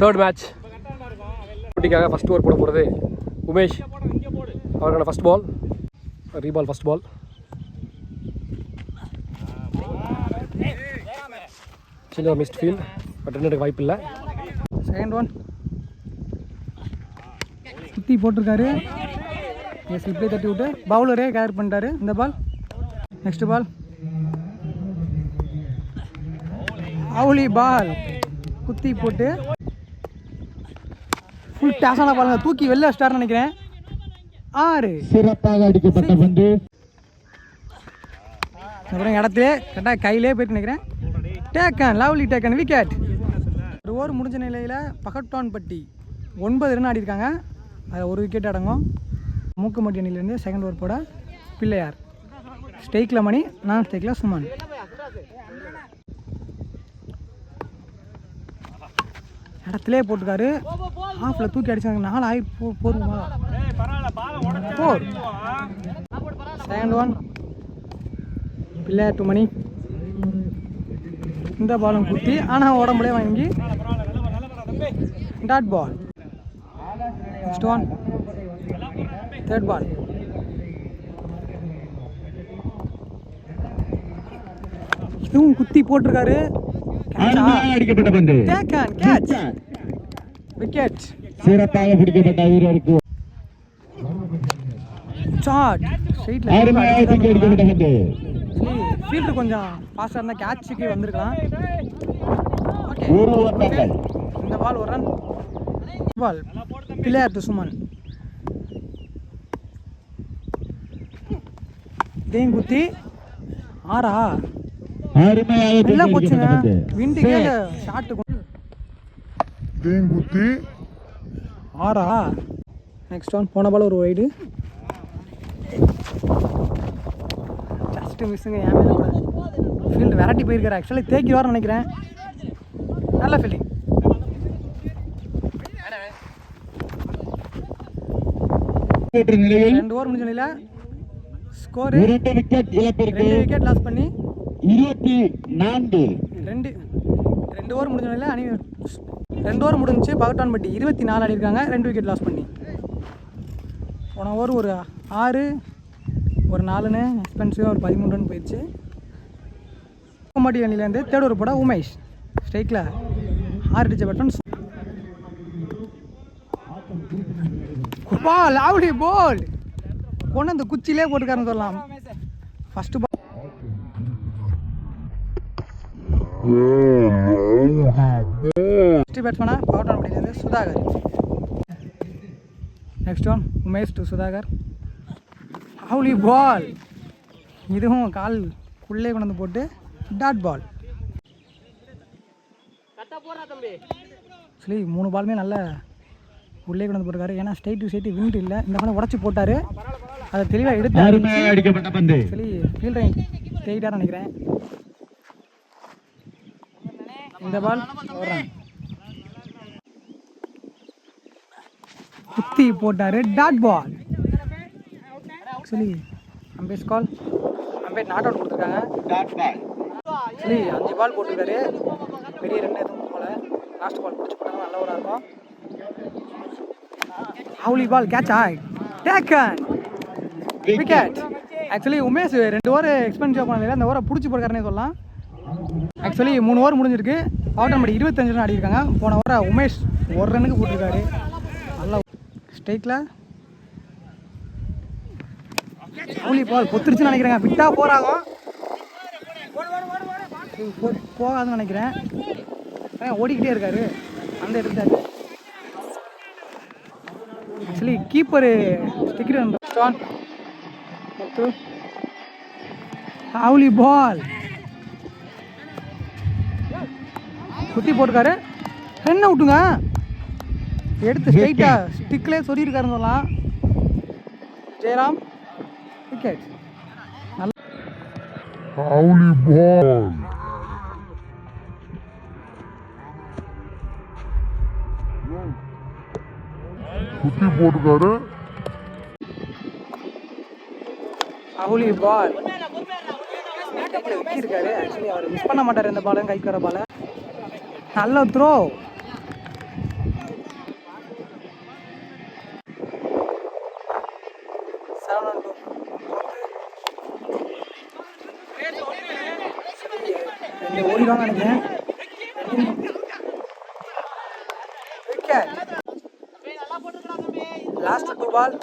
Third match போட்டிக்காக first over போட போகிறது உமேஷ். அவருக்கான ஃபஸ்ட் பால் ரீபால் ஃபஸ்ட் பால் சின்ன மிஸ்ட் ஃபீல் பட் ரெண்டு எடுக்க வாய்ப்பு இல்லை செகண்ட் ஒன் சுற்றி போட்டிருக்காரு ஸ்லிப்லேயே தட்டி விட்டு. பவுலரே கேர் பண்ணிட்டாரு. இந்த பால் நெக்ஸ்ட் பால் அவுலி பால் குத்தி போட்டு ஃபுல் டேஸான பாருங்க. தூக்கி வெளில வச்சிட்டாருன்னு நினைக்கிறேன். ஆறு. சிறப்பாக அடிக்கப்பட்ட பந்து. அப்புறம் இடத்துல கரெக்டாக கையிலே போயிட்டு நினைக்கிறேன். டேக்கன் லவ்லி டேக்கன் விக்கெட் ஒரு ஓவர் முடிஞ்ச நிலையில் பகட்டான்பட்டி ஒன்பது ரன் ஆடிருக்காங்க அதில் ஒரு விக்கெட் அடங்கும். மூக்குமட்டி அணிலேருந்து செகண்ட் ஓவர் போட பிள்ளையார். ஸ்டேக்கில் மணி நான் ஸ்டேக்கில் சுமன். இடத்துலே போட்டுக்காரு ஆஃபில் தூக்கி அடிச்சாங்க. நாலு ஆகி போ போதுமா? போர் second one Pillaiyar to Mani இந்த பாலும் குத்தி ஆனால் உடம்புலே வாங்கி. Dot ball next one third ball இதுவும் குத்தி போட்டிருக்காரு. அடிக்கப்பட்ட பந்து. விக்கெட் சிறப்பாக பிடிக்கப்பட்ட வீரருக்கு. ஷாட் அருமையாக ஸ்ட்ரைட்டில் அடிக்கப்பட்ட பந்து. ஃபீல்டர் கொஞ்சம் ஃபாஸ்ட்டாக இருந்தால் கேட்சுக்கு வந்திருக்கலாம். ஓகே ஒரு ஓட்டங்கள் இந்த பால் ஒரு run ball Pillaiyar to Suman இதையும் குத்தி. ஆறா. அருமையாக குத்தி. ஆறா. நெக்ஸ்ட் ஒன் போன பால் ஒரு வைடு ஜஸ்ட் மிஸ்ஸுங்க என் மேலே கூட. ஃபீல்டு விரட்டி போயிருக்காரு. ஆக்சுவலி தேக்கி வரணும்னு நினைக்கிறேன். நல்ல ஃபீல்டிங் ரெண்டு ஓவர் முடிஞ்ச நிலையில் ஸ்கோரு இரண்டு விக்கெட் இழப்பிற்கு ரெண்டு விக்கெட் லாஸ் பண்ணி இருபத்தி நான்கு. ரெண்டு ரெண்டு ஓவர் முடிஞ்ச அணி ரெண்டு ஓவர் முடிஞ்சு பகட்டான்பட்டி இருபத்தி நாலு ஆடிருக்காங்க ரெண்டு விக்கெட் லாஸ் பண்ணி. போன ஓவர் ஒரு ஆறு ஒரு நாலுன்னு எக்ஸ்பென்சிவாக ஒரு பதிமூணு ரன் போயிடுச்சு. மாட்டி அணிலேருந்து தேர்ட் ஓவர் போட உமேஷ் ஸ்ட்ரைக்கில் ஆறு அடிச்ச பட்டன் பால் ஆவுடி போல் கொண்டு அந்த குச்சியிலே போட்டுக்காரன்னு சொல்லலாம். ஃபஸ்ட்டு பால் ஃபஸ்ட்டு பேட்ஸ்மேனாக power பண்ணியிருந்து Sudhakar next one Umesh to Sudhakar ஹவுலி ball இதுவும் கால் உள்ளே கொண்டு வந்து போட்டு டாட் பால் ஆக்சுவலி மூணு பாலுமே நல்ல உள்ளே கொண்டு வந்து போட்டிருக்காரு. ஏன்னா ஸ்ட்ரைட் டு ஸ்ட்ரைட் விண்ட் இல்லை. இந்த பாலை உடச்சி போட்டார். அதை தெளிவாக எடுத்து அருமையாக அடிக்கப்பட்ட பந்து. ஆக்சுவலி ஃபீல்டரை தேடிட்டார் நினைக்கிறேன். இந்த பால். குத்தி போட்டார் dot ball actually umpires call umpire not out கொடுத்துருக்காங்க. ஆக்சுவலி அஞ்சு பால் போட்டிருக்காரு. பெரிய ரன் எதுவும் போல லாஸ்ட் பால் பிடிச்சி போட்டாங்க நல்ல ஒரு இருக்கும் ஹவுலி பால் கேட்ச் ஆய் டேக்கன் விக்கெட் ஆக்சுவலி உமேஷ் ரெண்டு ஓவர் எக்ஸ்பென்சிவ் பண்ணல அந்த ஓவரை பிடிச்சி போடுறாருனே சொல்லலாம். ஆக்சுவலி மூணு ஓவர் முடிஞ்சிருக்கு. ஆட்டம் படி இருபத்தஞ்சு ரன் ஆடிருக்காங்க போன ஓவர உமேஷ் ஒரு ரன்னுக்கு போட்டிருக்காரு. நல்லா ஸ்ட்ரைக்கில் கோலி பால் பொத்துருச்சுன்னு நினைக்கிறேங்க. விட்டா போராகும் போகாதுன்னு நினைக்கிறேன். ஓடிக்கிட்டே இருக்காரு. அந்த இடத்துல ஆக்சுவலி கீப்பரு ஸ்டிக்கர் அவுலி பால் குத்தி போட்டிருக்காரு. என்ன விட்டுங்க எடுத்து ஸ்ட்ரைட்டா ஸ்டிக்லே சொல்லியிருக்காருன்னு சொல்லலாம். ஜெயராம் விக்கெட் நல்ல. குத்தி போட்டுக்காரு ஹவுலி பால் இருக்காரு. ஆக்சுவலி அவர் மிஸ் பண்ண மாட்டார் இந்த பாலும் கைக்கு வர பால நல்ல த்ரோ ஓடிவாங்க நினைக்கிறேன் last two ball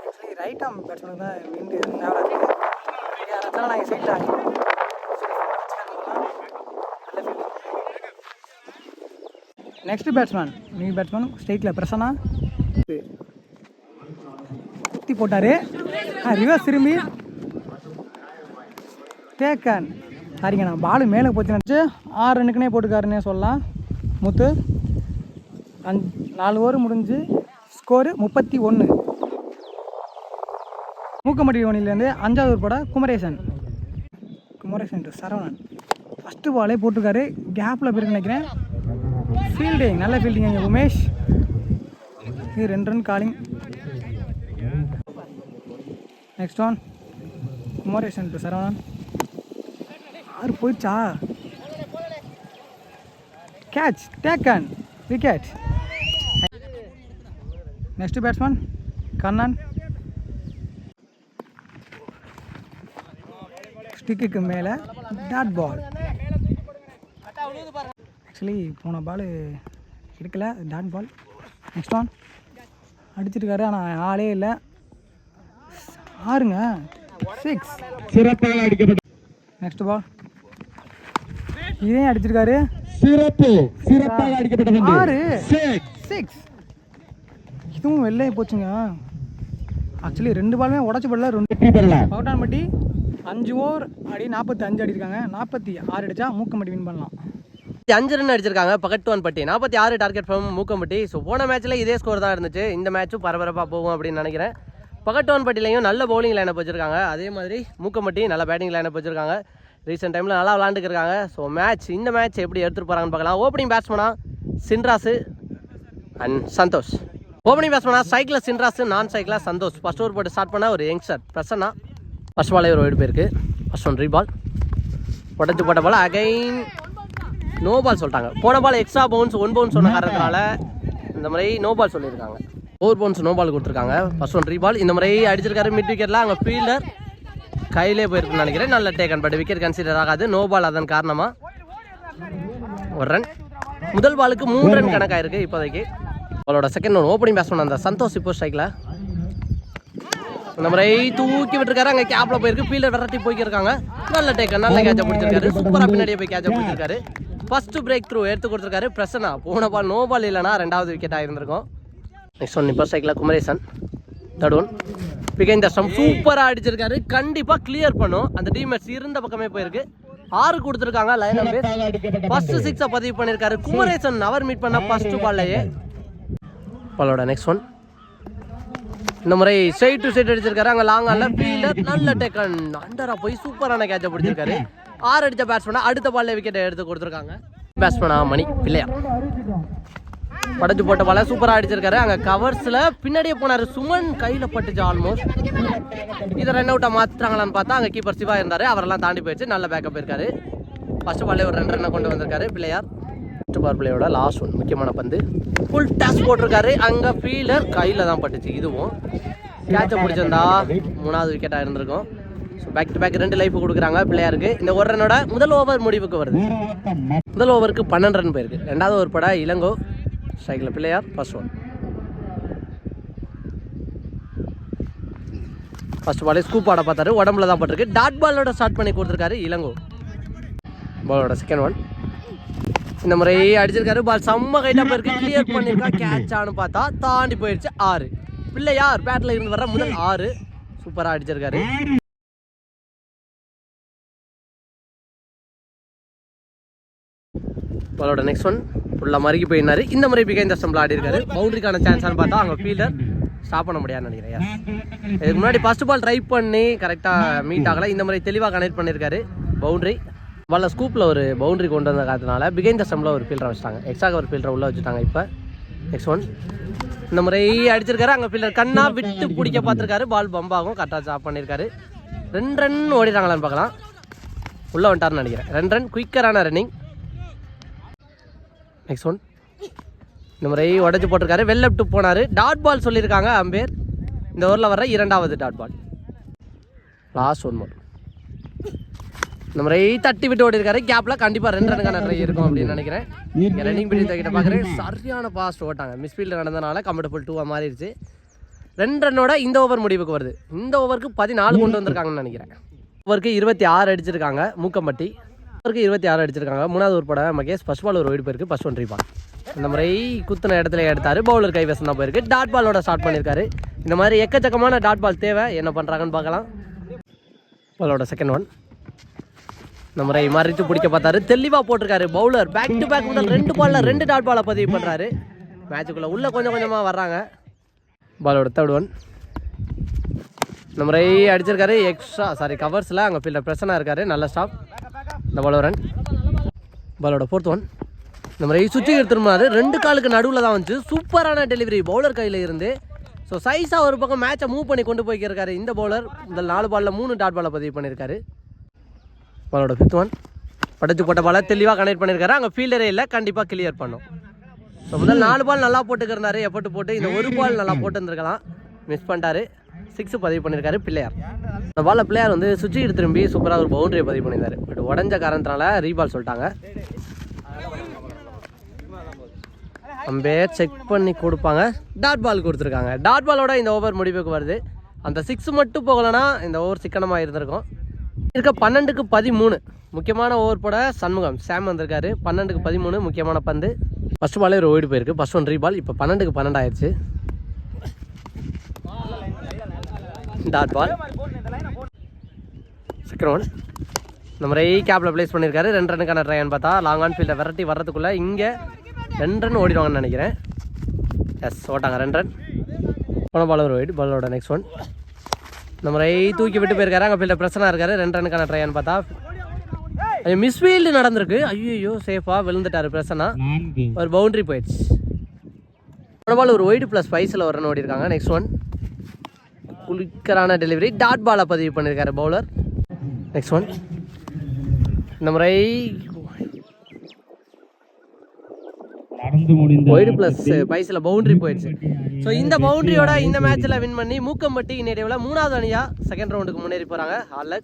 actually right arm பேட்ஸ்மேனுக்கு தான் விண்டு நேரம் இருக்குது அதனால நாங்கள் சைட் ஆகி நெக்ஸ்ட் பேட்ஸ்மேன் நியூ பேட்ஸ்மேன் ஸ்ட்ரைட்டில் பிரசனா குத்தி போட்டார். ரிவர்ஸ் திரும்பி. டேக்கன் சரிங்க நான் பாலு மேலே போச்சு நினச்சி ஆறு ரன்னுக்குனே போட்டுக்காருன்னே சொல்லலாம். முத்து. அஞ்சு நாலு ஓவர் முடிஞ்சு ஸ்கோரு முப்பத்தி ஒன்று மூக்கமட்டி ஓனிலேருந்து அஞ்சாவது ஒரு போட குமரேசன். குமரேசன் சரவணன். ஃபஸ்ட்டு பாலே போட்டிருக்காரு கேப்பில் போயிருக்கு நினைக்கிறேன். ஃபீல்டிங் நல்ல ஃபீல்டிங் இங்கே உமேஷ். இது ரெண்டு run calling next one Kumaresan to Saravanan. ஆறு போயிடுச்சா? Catch taken wicket next batsman Kannan ஸ்டிக்குக்கு மேலே டாட் பால் ஆக்சுவலி போன பால் எடுக்கல டாட் பால். நெக்ஸ்ட் ஒன் அடிச்சிருக்காரு ஆனால் ஆளே இல்லை. ஆறுங்க. சிக்ஸ் சிறப்பாக அடிக்கப்பட்ட நெக்ஸ்ட் பால் இதையும் அடிச்சிருக்காரு. சிறப்பு. சிறப்பாக அடிக்கப்பட்ட ஆறு. சிக்ஸ் இதுவும் வெளிலே போச்சுங்க. ஆக்சுவலி ரெண்டு பாலுமே உடச்சி படல ரெண்டு வெற்றி பெறலாம் பவுட்டான்பட்டி அஞ்சு ஓவர் அடி நாற்பத்தி அஞ்சு அடிருக்காங்க நாற்பத்தி ஆறு அடிச்சா மூக்கம்பட்டி வின் பண்ணலாம். அஞ்சு ரன் அடிச்சிருக்காங்க. பகட்டுவான் பட்டி. நாற்பத்தி ஆறு டார்கெட் ஃப்ரம் மூக்கம்பட்டி. ஸோ போன மேட்ச்சில் இதே ஸ்கோர் தான் இருந்துச்சு. இந்த மேட்ச்சும் பரபரப்பாக போகும் அப்படின்னு நினைக்கிறேன். பகட்டுவான் பட்டிலையும் நல்ல பவுலிங் லைனப் வச்சிருக்காங்க அதே மாதிரி மூக்கம்பட்டி நல்ல பேட்டிங் லைனப் வச்சிருக்காங்க ரீசெண்ட் டைமில் நல்லா விளாண்டுருக்காங்க ஸோ மேட்ச் இந்த மேட்ச் எப்படி எடுத்துகிட்டு போகிறாங்கன்னு பார்க்கலாம். ஓப்பனிங் பேட்ஸ்மனா சின்ராசு அண்ட் சந்தோஷ். ஓப்பனிங் பேட்ஸ்மனா சைக்கிளில் சின்ராசு நான் சைக்கிளாக சந்தோஷ். ஃபர்ஸ்ட் ஓவர் போட்டு ஸ்டார்ட் பண்ண ஒரு யங்ஸ்டர் பிரசன்னா. ஃபர்ஸ்ட் பாலே ஒரு ஓடி போயிருக்கு. ஃபர்ஸ்ட் ஒன் ரீபால் உடச்சு போட்ட போல் அகைன் நோ பால் சொல்லிட்டாங்க. போன ball extra bounce one bounce சொன்ன காரணத்தினால இந்த மாதிரி நோ பால் சொல்லியிருக்காங்க. ஃபோர் பவுன்ஸ் நோ பால் கொடுத்துருக்காங்க. ஃபர்ஸ்ட் ஒன் ரீபால் இந்த மாதிரி அடிச்சிருக்காரு மிட் விக்கெட்டில் அங்கே ஃபீல்டர் கையிலே போயிருக்குன்னு நினைக்கிறேன். நல்ல டேக்கன் பட் விக்கெட் கன்சிடர் ஆகாது. நோ பால் அதன் காரணமாக ஒரு ரன் முதல் பாலுக்கு மூணு ரன் கணக்காயிருக்கு இப்போதைக்கு. அவளோட செகண்ட் ஒன் ஓப்பனிங் பேட்ஸ்மேன் அந்த சந்தோஷ் இப்போ ஸ்ட்ரைக்கில் இந்த முறை தூக்கி விட்டுருக்காரு. அங்கே கேப்ல போயிருக்கு. ஃபீல்டர் விரட்டி போய்க்கிருக்காங்க. நல்ல டேக்கன் நல்ல கேட்ச பிடிச்சிருக்காரு. சூப்பராக பின்னாடியே போய் கேட்ச பிடிச்சிருக்காரு. ஃபர்ஸ்ட் பிரேக் த்ரூ எடுத்து கொடுத்துருக்காரு பிரசனா போன பால் நோ பால் இல்லைனா ரெண்டாவது விக்கெட் ஆகிருந்திருக்கும் நெக்ஸ்ட் ஒன் இப்போ சைக்கிள் குமரேசன். தேர்ட் ஒன் பிகைன் சம் சூப்பராக அடிச்சிருக்காரு. கண்டிப்பாக கிளியர் பண்ணும். அந்த டீமேட்ஸ் இருந்த பக்கமே போயிருக்கு. ஆறு கொடுத்துருக்காங்க லைன் அப் ஃபர்ஸ்ட் சிக்ஸை பதிவு பண்ணியிருக்காரு குமரேசன் அவர் மீட் பண்ண ஃபர்ஸ்ட் பால்லையே பாலோட நெக்ஸ்ட் ஒன் இந்த முறை சைட் டு சைட் அடிச்சிருக்காரு. அங்கே லாங் ஆல்ல ஃபீல்டர் நல்ல டெக்கன் அண்டரா போய் சூப்பரான கேட்சை பிடிச்சிருக்காரு. ஆறு அடித்த பேட்ஸ்மேனா அடுத்த பால்ல விக்கெட்டை எடுத்து கொடுத்துருக்காங்க. பேட்ஸ்மேனா மணி பிள்ளையா? படைச்சு போட்ட பால சூப்பராக அடிச்சிருக்காரு. அங்கே கவர்ஸில் பின்னாடியே போனார் சுமன் கையில் பட்டுச்சு ஆல்மோஸ்ட் இதை ரன் அவுட்டா மாற்றுறாங்களான்னு பார்த்தா அங்கே கீப்பர் சிவா இருந்தார். அவரெல்லாம் தாண்டி போயிடுச்சு. நல்ல பேக்கப் இருக்காரு. ஃபர்ஸ்ட் பாலே ஒரு ரெண்டு ரன்னை கொண்டு வந்திருக்காரு பிள்ளையார் ஃபர்ஸ்ட் பார் பிள்ளையோட லாஸ்ட் ஒன் முக்கியமான பந்து. ஃபுல் டாஸ் போட்டிருக்காரு. அங்கே ஃபீல்டர் கையில் தான் பட்டுச்சு. இதுவும். கேட்சை பிடிச்சிருந்தா மூணாவது விக்கெட்டாக இருந்திருக்கும். பேக் டு பேக் ரெண்டு லைஃப் கொடுக்குறாங்க பிள்ளையாருக்கு. இந்த ஒரு ரனோட முதல் ஓவர் முடிவுக்கு வருது. முதல் ஓவருக்கு பன்னெண்டு ரன் போயிருக்கு. ரெண்டாவது ஓவர் பட இளங்கோ ஸ்ட்ரைக்கில் பிள்ளையார் ஃபர்ஸ்ட் ஒன் ஃபர்ஸ்ட் பாலே ஸ்கூப் ஆட பார்த்தாரு. உடம்புல தான் பட்டிருக்கு. டாட் பாலோட ஸ்டார்ட் பண்ணி கொடுத்துருக்காரு இளங்கோ. பாலோட செகண்ட் ஒன் இந்த முறை அடிச்சிருக்காரு. பால் செம்ம கைட்டாக போயிருக்கு. கிளியர் பண்ணியிருக்கா கேட்ச் ஆனு பார்த்தா தாண்டி போயிடுச்சு ஆறு. பிள்ளையார் பேட்டில் இருந்து வர முதல் ஆறு. சூப்பராக அடிச்சிருக்காரு. பாலோட நெக்ஸ்ட் ஒன் ஃபுல்லாக மறுக்கி போயிருந்தாரு இந்த முறை பிகைந்த ஸ்டம்பில் ஆடி இருக்காரு பவுண்டரிக்கான சான்ஸ்னு பார்த்தா அவங்க ஃபீல்டர் ஸ்டாப் பண்ண முடியாதுன்னு நினைக்கிறேன். யார் இதுக்கு முன்னாடி ஃபர்ஸ்ட் பால் ட்ரை பண்ணி கரெக்டாக மீட் ஆகலை. இந்த முறை தெளிவாக கனெக்ட் பண்ணியிருக்காரு. பவுண்டரி பால்ல ஸ்கூப்பில் ஒரு பவுண்டரி கொண்டு வந்த காரணத்தினால பிகைந்த ஸ்டம்பில் ஒரு ஃபீல்டரை வச்சுட்டாங்க. எக்ஸ்ட்ரா ஒரு ஃபீல்டரை உள்ளே வச்சுட்டாங்க இப்போ. நெக்ஸ்ட் ஒன் இந்த முறை அடிச்சிருக்காரு. அங்கே ஃபீல்டர் கண்ணா விட்டு பிடிக்க பார்த்துருக்காரு. பால் பம்பாகும் கரெக்டாக ஸ்டாப் பண்ணியிருக்காரு. ரெண்டு ரன் ஓடிடுறாங்களான்னு பார்க்கலாம். உள்ளே வந்துட்டார்னு நினைக்கிறேன். ரெண்டு ரன் குயிக்கரான ரன்னிங் நெக்ஸ்ட் ஒன் இந்த முறை உடச்சி போட்டிருக்காரு. வெள்ளப்ட்டு போனார். டாட் பால் சொல்லியிருக்காங்க அம்பேர். இந்த ஓவரில் வர இரண்டாவது dot ball last one more இந்த முறை தட்டி விட்டு ஓடி இருக்காரு கண்டிப்பாக கண்டிப்பா ரெண்டு ரனுக்கான ட்ரை இருக்கும் அப்படின்னு நினைக்கிறேன். ரன்னிங் பிடி தக்கிட்ட பார்க்குறேன் சரியான பாஸ்ட் ஓட்டாங்க. மிஸ்ஃபீல்டு நடந்தனால கம்ஃபர்டபுள் டூவாக மாறிடுச்சு. ரெண்டு ரன்னோட இந்த ஓவர் முடிவுக்கு வருது. இந்த ஓவருக்கு பதினாலு கொண்டு வந்திருக்காங்கன்னு நினைக்கிறேன். ஓவருக்கு இருபத்தி ஆறு அடிச்சிருக்காங்க. மூக்கம்பட்டி. ஓவருக்கு இருபத்தி ஆறு அடிச்சிருக்காங்க. மூணாவது ஒரு படம் மகேஷ் ஃபர்ஸ்ட் பால் ஒரு ஓடி போயிருக்கு. ஃபர்ஸ்ட் ஒன் ரீபால் இந்த முறை குத்துன இடத்துல எடுத்தாரு. பவுலர் கைவசம் தான் போயிருக்கு. டாட் பாலோட ஸ்டார்ட் பண்ணியிருக்காரு இந்த மாதிரி எக்கச்சக்கமான டாட் பால் தேவை. என்ன பண்ணுறாங்கன்னு பார்க்கலாம். பாலோட செகண்ட் ஒன் இந்த முறை மறித்து பிடிக்க பார்த்தாரு. தெளிவாக போட்டிருக்காரு பவுலர் பேக் டு பேக் முதல் ரெண்டு பால்ல ரெண்டு டாட் பாலை பதிவு பண்ணுறாரு மேட்சுக்குள்ளே உள்ள கொஞ்சம் கொஞ்சமாக வர்றாங்க. பாலோட தேர்ட் ஒன் இந்த முறை அடிச்சிருக்காரு. எக்ஸ்ட்ரா சாரி கவர்ஸில் அங்கே ஃபீல்டர் பிரச்சனை இருக்காரு. நல்ல ஸ்டாப் இந்த பால் ரன் பாலோட ஃபோர்த் ஒன் இந்த மாதிரி சுற்றி எடுத்துருமாரு ரெண்டு காலுக்கு நடுவில் தான் வந்துச்சு. சூப்பரான டெலிவரி பவுலர் கையில் இருந்து. ஸோ சைஸாக ஒரு பக்கம் மேட்சை மூவ் பண்ணி கொண்டு போய்க்கிருக்காரு இந்த பவுலர் முதல் நாலு பாலில் மூணு டாட் பாலை பதிவு பண்ணியிருக்காரு பாலோட ஃபிஃப்த் ஒன் படைச்சு போட்ட பாலை தெளிவாக கனெக்ட் பண்ணியிருக்காரு அங்கே ஃபீல்டரே இல்லை. கண்டிப்பாக கிளியர் பண்ணும். ஸோ முதல் நாலு பால் நல்லா போட்டுக்கிருந்தாரு. எஃபர்ட் போட்டு இந்த ஒரு பால் நல்லா போட்டுருந்துருக்கலாம் மிஸ் பண்ணிட்டாரு. சிக்ஸ் பதிவு பண்ணியிருக்காரு பிள்ளையார். அந்த பாலில் பிள்ளையார் வந்து சுவிட்சுக்கு திரும்பி சூப்பராக ஒரு பவுண்டரியை பதிவு பண்ணியிருந்தார். பட் உடஞ்ச காரணத்தினால ரீபால் சொல்லிட்டாங்க. அம்பேர் செக் பண்ணி கொடுப்பாங்க. டாட் பால் கொடுத்துருக்காங்க. டாட் பாலோட இந்த ஓவர் முடிவுக்கு வருது. அந்த சிக்ஸ் மட்டும் போகலைன்னா இந்த ஓவர் சிக்கனமாக இருந்திருக்கும். இருக்க பன்னெண்டுக்கு பதிமூணு. முக்கியமான ஓவர் போட சண்முகம் சாம் வந்திருக்காரு. பன்னெண்டுக்கு பதிமூணு முக்கியமான பந்து. ஃபஸ்ட் பாலே ஒரு ஓடி போயிருக்கு. ஃபஸ்ட் ஒன் ரீபால் இப்போ பன்னெண்டுக்கு பன்னெண்டு ஆயிடுச்சு டாட் பால். செகண்ட் ஒன் இந்த முறை கேப்பில் ப்ளேஸ் பண்ணியிருக்காரு ரெண்டு ரனுக்கான ட்ரைன்னு பார்த்தா லாங் ஆன் ஃபீல்டை விரட்டி வர்றதுக்குள்ளே இங்கே ரெண்டு ரன் ஓடிடுவாங்கன்னு நினைக்கிறேன். எஸ் ஓட்டாங்க ரெண்டு ரன் போன பால் ஒரு ஒயிட் பாலோட நெக்ஸ்ட் ஒன் இந்த முறை தூக்கி விட்டு போயிருக்காரு. அங்கே ஃபீல்டர் பிரச்சனாக இருக்காரு. ரெண்டு ரனுக்கான ட்ரைன்னு பார்த்தா மிஸ்ஃபீல்டு நடந்திருக்கு. ஐயோ சேஃபாக விழுந்துட்டாரு பிரசனா. நான்கு ஒரு பவுண்டரி போயிடுச்சு. பால் ஒரு ஒயிட் ப்ளஸ் ஸ்பைஸில் ஒரு ரன் ஓடிருக்காங்க நெக்ஸ்ட் ஒன் குளிக்கரான டெலிவரி டாட் பாலை பதிவு பண்ணியிருக்காரு பவுலர் நெக்ஸ்ட் ஒன் இந்த முறை ஒயிட் ப்ளஸ் பைஸில் பவுண்டரி போயிடுச்சு. ஸோ இந்த பவுண்டரியோட இந்த மேட்ச்சில் வின் பண்ணி மூக்கம்பட்டி இந்நிலையில் மூணாவது அணியாக செகண்ட் ரவுண்டுக்கு முன்னேறி போகிறாங்க ஆல்